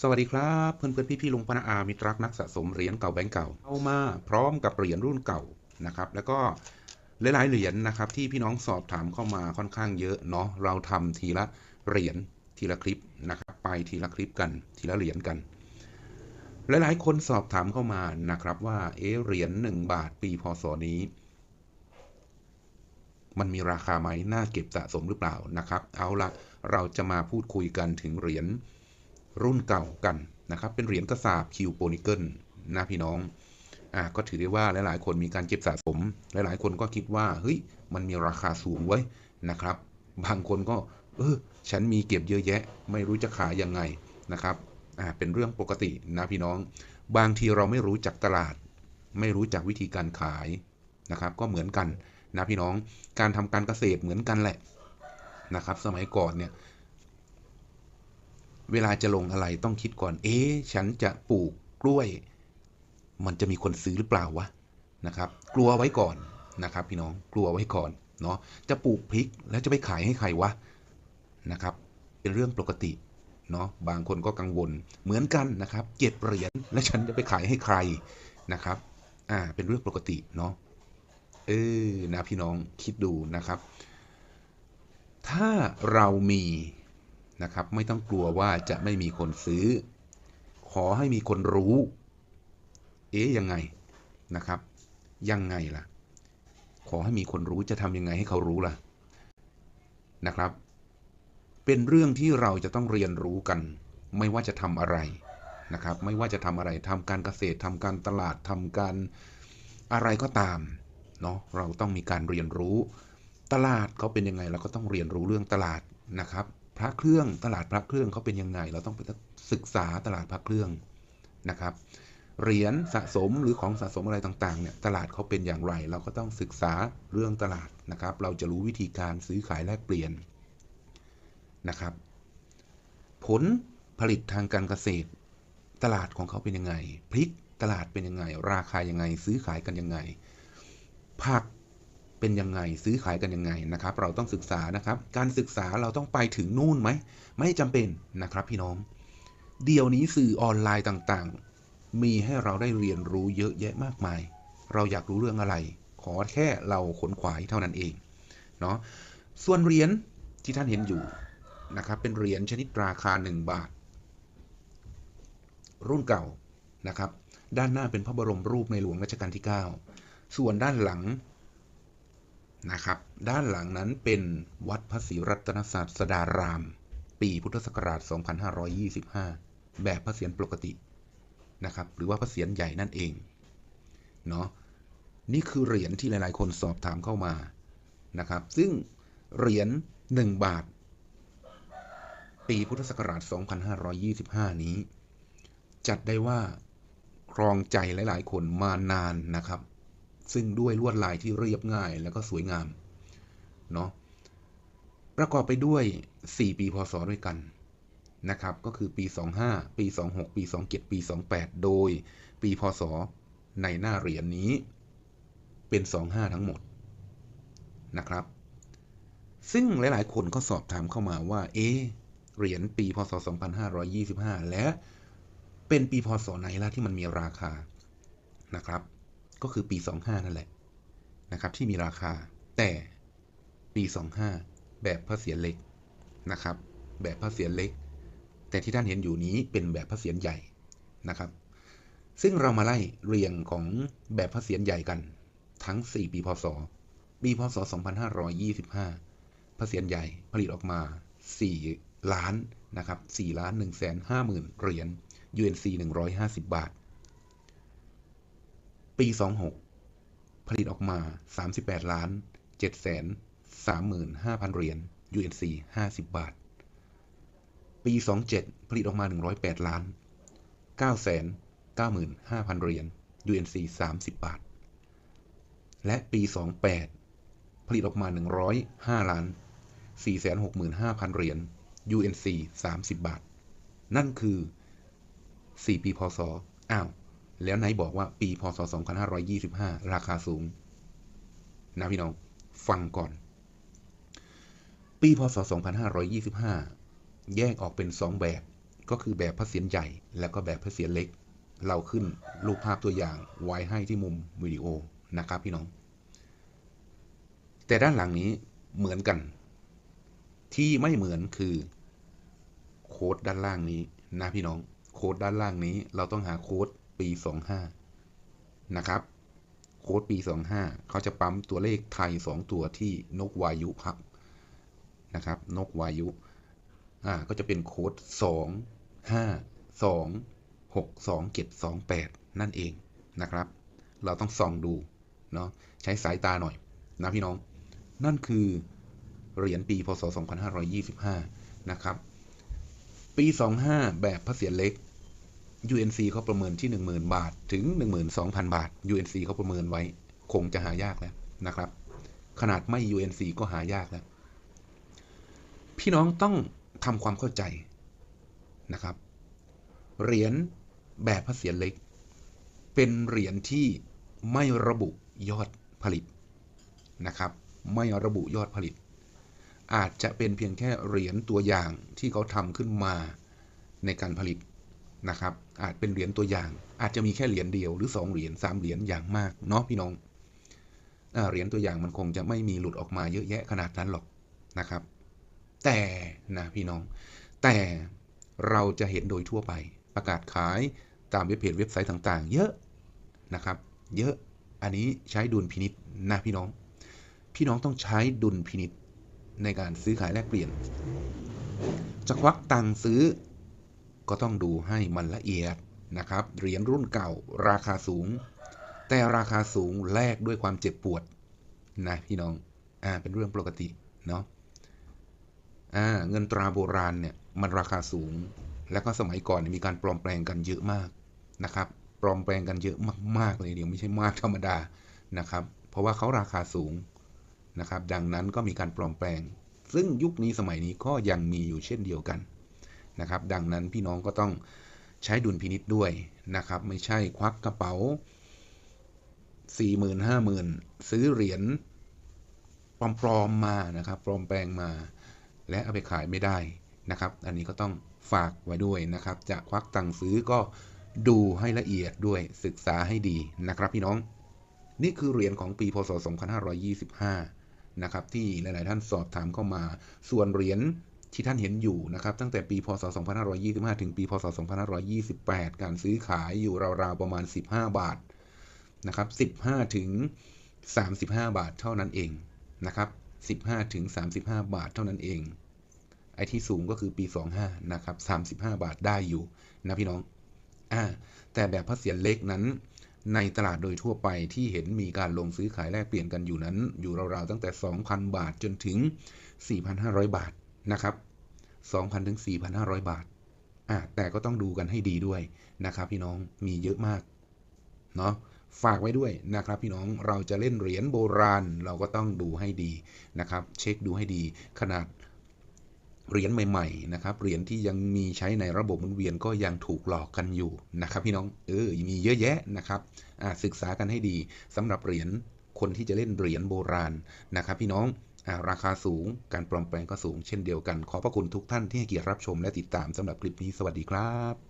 สวัสดีครับเพื่อนเพื่อนพี่พี่ๆลุงปนาอามิตรักนักสะสมเหรียญเก่าแบงก์เก่าเอามาพร้อมกับเหรียญรุ่นเก่านะครับแล้วก็หลายๆเหรียญนะครับที่พี่น้องสอบถามเข้ามาค่อนข้างเยอะเนาะเราทำทีละเหรียญทีละคลิปนะครับไปทีละคลิปกันทีละเหรียญกัน หลายๆ คนสอบถามเข้ามานะครับว่าเอเหรียญหนึ่งบาทปีพศนี้ มันมีราคาไหมน่าเก็บสะสมหรือเปล่านะครับ เอาละเราจะมาพูดคุยกันถึงเหรียญ รุ่นเก่ากันนะครับ เป็นเหรียญกระสาบคิวโปนิเกิลนะพี่น้องอ่าก็ถือได้ว่าหลายๆ คนมีการเก็บสะสม หลายๆ คนก็คิดว่าเฮ้ยมันมีราคาสูงไว้นะครับ บางคนก็เออฉันมีเก็บเยอะแยะ ไม่รู้จะขายยังไงนะครับอ่าเป็นเรื่องปกตินะพี่น้อง บางทีเราไม่รู้จักตลาด ไม่รู้จักวิธีการขายนะครับ ก็เหมือนกันนะพี่น้องการทำการเกษตรเหมือนกันแหละนะครับ สมัยก่อนเนี่ย เวลาจะลงอะไรต้องคิดก่อน เอ๊ะ ฉันจะปลูกกล้วย มันจะมีคนซื้อหรือเปล่าวะนะครับ กลัวไว้ก่อนนะครับ พี่น้อง กลัวไว้ก่อนเนาะ จะปลูกพริกแล้วจะไปขายให้ใครวะนะครับ เป็นเรื่องปกติเนาะ บางคนก็กังวล เหมือนกันนะครับเก็บเหรียญแล้วฉันจะไปขายให้ใครนะครับ อ่า เป็นเรื่องปกติเนาะ เออ นะพี่น้องคิดดูนะครับ ถ้าเรามี นะครับ ไม่ต้องกลัวว่าจะไม่มีคนซื้อ ขอให้มีคนรู้ เอ๊ะยังไงนะครับ ยังไงล่ะ ขอให้มีคนรู้จะทำยังไงให้เขารู้ล่ะนะครับ เป็นเรื่องที่เราจะต้องเรียนรู้กัน ไม่ว่าจะทำอะไรนะครับ ไม่ว่าจะทำอะไรทำการเกษตรทำการตลาดทำการอะไรก็ตามเนาะเราต้องมีการเรียนรู้ ตลาดเขาเป็นยังไงเราก็ต้องเรียนรู้เรื่องตลาดนะครับ พระเครื่องตลาดพระเครื่องเขาเป็นยังไง เราต้องไปศึกษาตลาดพระเครื่องนะครับเหรียญสะสมหรือของสะสมอะไรต่างๆเนี่ยตลาดเขาเป็นอย่างไร เราก็ต้องศึกษาเรื่องตลาดนะครับ เราจะรู้วิธีการซื้อขายแลกเปลี่ยนนะครับ ผลผลิตทางการเกษตร ตลาดของเขาเป็นยังไงพริกตลาดเป็นยังไง ราคายังไง ซื้อขายกันยังไง ผัก เป็นยังไงซื้อขายกันยังไงนะครับ เราต้องศึกษานะครับ การศึกษาเราต้องไปถึงนู่นไหมไม่จำเป็นนะครับพี่น้อง เดี๋ยวนี้สื่อออนไลน์ต่างๆ มีให้เราได้เรียนรู้เยอะแยะมากมาย เราอยากรู้เรื่องอะไร ขอแค่เราขนขวายเท่านั้นเองเนาะส่วนเหรียญที่ท่านเห็นอยู่นะครับเป็นเหรียญชนิดราคา 1 บาท รุ่นเก่านะครับ ด้านหน้าเป็นพระบรมรูปในหลวงรัชกาลที่ 9 ส่วนด้านหลัง นะครับ ด้านหลังนั้นเป็นวัดพระศรีรัตนศาสดาราม ปีพุทธศักราช 2525 แบบพระเศียรปกตินะครับ หรือว่าพระเศียรใหญ่นั่นเอง เนาะนี่คือเหรียญที่หลาย ๆ คนสอบถามเข้ามานะครับ ซึ่งเหรียญ1บาท ปีพุทธศักราช 2525 นี้ จัดได้ว่าครองใจหลาย ๆ คนมานานนะครับ ซึ่งด้วยลวดลายที่เรียบง่ายแล้วก็สวยงามเนาะประกอบไปด้วย 4 ปีพศด้วยกันนะครับ ก็คือปี 25 ปี 26 ปี 27 ปี 28 โดยปีพศในหน้าเหรียญนนี้เป็น 25 ทั้งหมดนะครับ ซึ่งหลาย ๆ คนก็สอบถามเข้ามาว่า เอเหรียญปีพศ 2525 และเป็นปีพศไหนล่ะที่มันมีราคานะครับ ก็คือปี 25 นั่นแหละนะครับ ที่มีราคาแต่ปี 25 แบบพระเศียรเล็กนะครับ แบบพระเศียรเล็ก แต่ที่ท่านเห็นอยู่นี้เป็นแบบพระเศียรใหญ่นะครับ ซึ่งเรามาไล่เรียงของแบบพระเศียรใหญ่กันทั้ง 4 ปีพศ ปีพศ 2525 พระเศียรใหญ่ผลิตออกมา 4 ล้านนะครับ4ล้าน1แสน5หมื่นเหรียญ UNC 150 บาท ปี 26 ผลิตออกมา 38 ล้าน7แสน35,000 เหรียญ UNC 50 บาท ปี 27 ผลิตออกมา 108 ล้าน9แสน95,000 เหรียญ UNC 30 บาท และปี 28 ผลิตออกมา 105 ล้าน 465,000 เหรียญ UNC 30 บาท นั่นคือ 4 ปีพศ อ้าว แล้วไหนบอกว่าปีพศ 2525 ราคาสูง นะพี่น้อง ฟังก่อน ปีพศ 2525 แยกออกเป็น 2 แบบ ก็คือแบบพระเศียรใหญ่ แล้วก็แบบพระเศียรเล็ก เราขึ้นรูปภาพตัวอย่างไว้ให้ที่มุมวิดีโอนะครับพี่น้อง แต่ด้านหลังนี้เหมือนกัน ที่ไม่เหมือนคือโค้ดด้านล่างนี้นะพี่น้อง โค้ดด้านล่างนี้เราต้องหาโค้ด ปี 25 นะครับ โค้ดปี 25 เขาจะปั๊มตัวเลขไทย 2 ตัวที่นกวายุพักนะครับ นกวายุ อ่า ก็จะเป็นโค้ด 2 5 2 6 2 7 2 8 นั่นเองนะครับ เราต้องส่องดู เนาะใช้สายตาหน่อย นะพี่น้อง นั่นคือเหรียญปีพศ 2525 นะครับ ปี 25 แบบพระเศียรเล็ก UNC เขาประเมินที่ 10,000 บาท ถึง 12,000 บาท UNC เขาประเมินไว้ คงจะหายากแล้วนะครับ ขนาดไม่ UNC ก็หายากแล้ว พี่น้องต้องทำความเข้าใจนะครับ เหรียญแบบพระเศียรเล็ก เป็นเหรียญที่ไม่ระบุยอดผลิตนะครับ ไม่ระบุยอดผลิต อาจจะเป็นเพียงแค่เหรียญตัวอย่างที่เขาทำขึ้นมาในการผลิต นะครับ อาจเป็นเหรียญตัวอย่าง อาจจะมีแค่เหรียญเดียวหรือ 2 เหรียญ3เหรียญอย่างมากเนาะพี่น้องเหรียญตัวอย่างมันคงจะไม่มีหลุดออกมาเยอะแยะขนาดนั้นหรอกนะครับ แต่นะพี่น้อง แต่เราจะเห็นโดยทั่วไป ประกาศขายตามเว็บเพจเว็บไซต์ต่างๆ เยอะนะครับ เยอะอันนี้ใช้ดุลพินิษนะพี่น้อง พี่น้องต้องใช้ดุลพินิษในการซื้อขายแลกเปลี่ยน จะควักตังค์ซื้อ ก็ต้องดูให้มันละเอียดนะครับ เหรียญรุ่นเก่าราคาสูง แต่ราคาสูงแลกด้วยความเจ็บปวดนะพี่น้อง อ่า เป็นเรื่องปกติเนาะ อ่า เงินตราโบราณเนี่ยมันราคาสูง แล้วก็สมัยก่อนมีการปลอมแปลงกันเยอะมากนะครับ ปลอมแปลงกันเยอะมากๆเลยเดี๋ยวไม่ใช่มากธรรมดานะครับ เพราะว่าเขาราคาสูงนะครับ ดังนั้นก็มีการปลอมแปลง ซึ่งยุคนี้สมัยนี้ก็ยังมีอยู่เช่นเดียวกัน นะครับ ดังนั้นพี่น้องก็ต้องใช้ดุลพินิษด้วยนะครับ ไม่ใช่ควักกระเป๋าสี่หมื่นห้าหมื่นซื้อเหรียญปลอมๆมานะครับปลอมแปลงมา และเอาไปขายไม่ได้นะครับ อันนี้ก็ต้องฝากไว้ด้วยนะครับ จะควักตังค์ซื้อก็ดูให้ละเอียดด้วยศึกษาให้ดีนะครับ พี่น้อง นี่คือเหรียญของปีพศ 2525 นะครับที่หลาย ๆ ท่านสอบถามเข้ามา ส่วนเหรียญ ที่ท่านเห็นอยู่นะครับ ตั้งแต่ปีพศ 2525 ถึงปีพศ 2528 การซื้อขายอยู่ราวๆประมาณ 15 บาทนะครับ 15 ถึง 35 บาทเท่านั้นเองนะครับ 15 ถึง 35 บาทเท่านั้นเอง ไอ้ที่สูงก็คือปี 25 นะครับ 35 บาทได้อยู่นะพี่น้องอ่าแต่แบบพระเศียรเล็กนั้น ในตลาดโดยทั่วไปที่เห็นมีการลงซื้อขายแลกเปลี่ยนกันอยู่นั้น อยู่ราวๆตั้งแต่ 2,000 บาทจนถึง 4,500 บาทนะครับ 2,000ถึง4,500 บาทอ่าแต่ก็ต้องดูกันให้ดีด้วยนะครับพี่น้องมีเยอะมากเนาะฝากไว้ด้วยนะครับพี่น้องเราจะเล่นเหรียญโบราณเราก็ต้องดูให้ดีนะครับ เช็คดูให้ดีขนาดเหรียญใหม่ๆนะครับเหรียญที่ยังมีใช้ในระบบหมุนเวียนก็ยังถูกหลอกกันอยู่นะครับ พี่น้องเออมีเยอะแยะนะครับอ่าศึกษากันให้ดีสำหรับเหรียญคนที่จะเล่นเหรียญโบราณนะครับ พี่น้อง ราคาสูง การปลอมแปลงก็สูงเช่นเดียวกัน ขอพระคุณทุกท่านที่ให้เกียรติรับชมและติดตามสำหรับคลิปนี้สวัสดีครับ